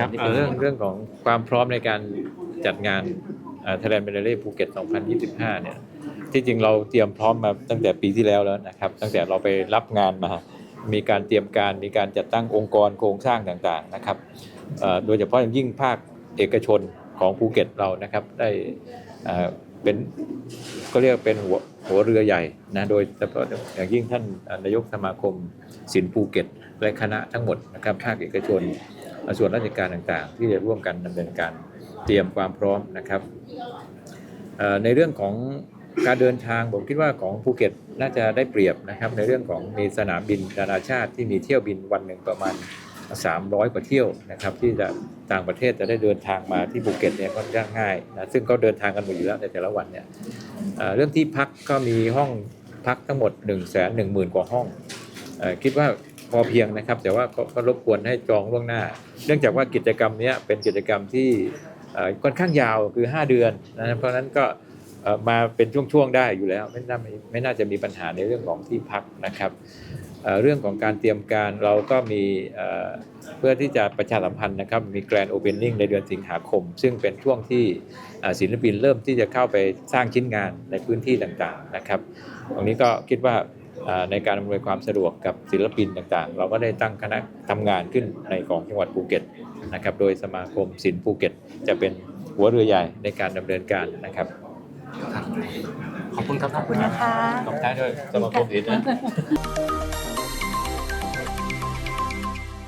ครับที่เอ่ป็อนเรื่องเรื่องของความพร้อมในการจัดงานไทยแลนด์เบลเล่ภูเก็ต 2025 เนี่ย ที่จริงเราเตรียมพร้อมมาตั้งแต่ปีที่แล้วแล้วนะครับ ตั้งแต่เราไปรับงานมา มีการเตรียมการ มีการจัดตั้งองค์กรโครงสร้างต่างๆนะครับเอ่อโดยเฉพาะอย่างยิ่งภาคเอกชนของภูเก็ตเรานะครับ ได้เอ่อเป็นก็เรียกเป็นหัวหัวเรือใหญ่นะโดยเฉพาะอย่างยิ่งท่านนายกสมาคมศิลป์ภูเก็ต และคณะทั้งหมดนะครับภาคเอกชน ส่วนราชการต่างๆ ที่จะร่วมกันดำเนินการเตรียมความพร้อมนะครับในเรื่องของการเดินทางผมคิดว่าของภูเก็ตน่าจะได้เปรียบนะครับในเรื่องของมีสนามบินนานาชาติที่มีเที่ยวบินวันหนึ่งประมาณ 300 กว่าเที่ยวนะครับที่จะต่างประเทศจะได้เดินทางมาที่ภูเก็ตเนี่ยค่อนข้างง่ายนะซึ่งก็เดินทางกันหมดอยู่แล้วในแต่ละวันเนี่ยเรื่องที่พักก็มีห้องพักทั้งหมด 1 1 0 0 0 0 กว่าห้องคิดว่า พอเพียงนะครับ แต่ว่าก็รบกวนให้จองล่วงหน้า เนื่องจากว่ากิจกรรมนี้เป็นกิจกรรมที่ค่อนข้างยาวคือ 5 เดือนนะเพราะฉะนั้นก็มาเป็นช่วงๆได้อยู่แล้ว ไม่น่าไม่น่าจะมีปัญหาในเรื่องของที่พักนะครับเรื่องของการเตรียมการเราก็มีเพื่อที่จะประชาสัมพันธ์นะครับ มีแกรนด์โอเพนนิ่งในเดือนสิงหาคม ซึ่งเป็นช่วงที่ศิลปินเริ่มที่จะเข้าไปสร้างชิ้นงานในพื้นที่ต่างๆนะครับ ตรงนี้ก็คิดว่า ในการอำนวยความสะดวกกับศิลปินต่างๆ เราก็ได้ตั้งคณะทำงานขึ้นในของจังหวัดภูเก็ตนะครับ โดยสมาคมศิลป์ภูเก็ต จะเป็นหัวเรือใหญ่ในการดำเนินการนะครับ ขอบคุณครับขอบคุณนะคะขอบคุณด้วยสมาคมศิลป์นะ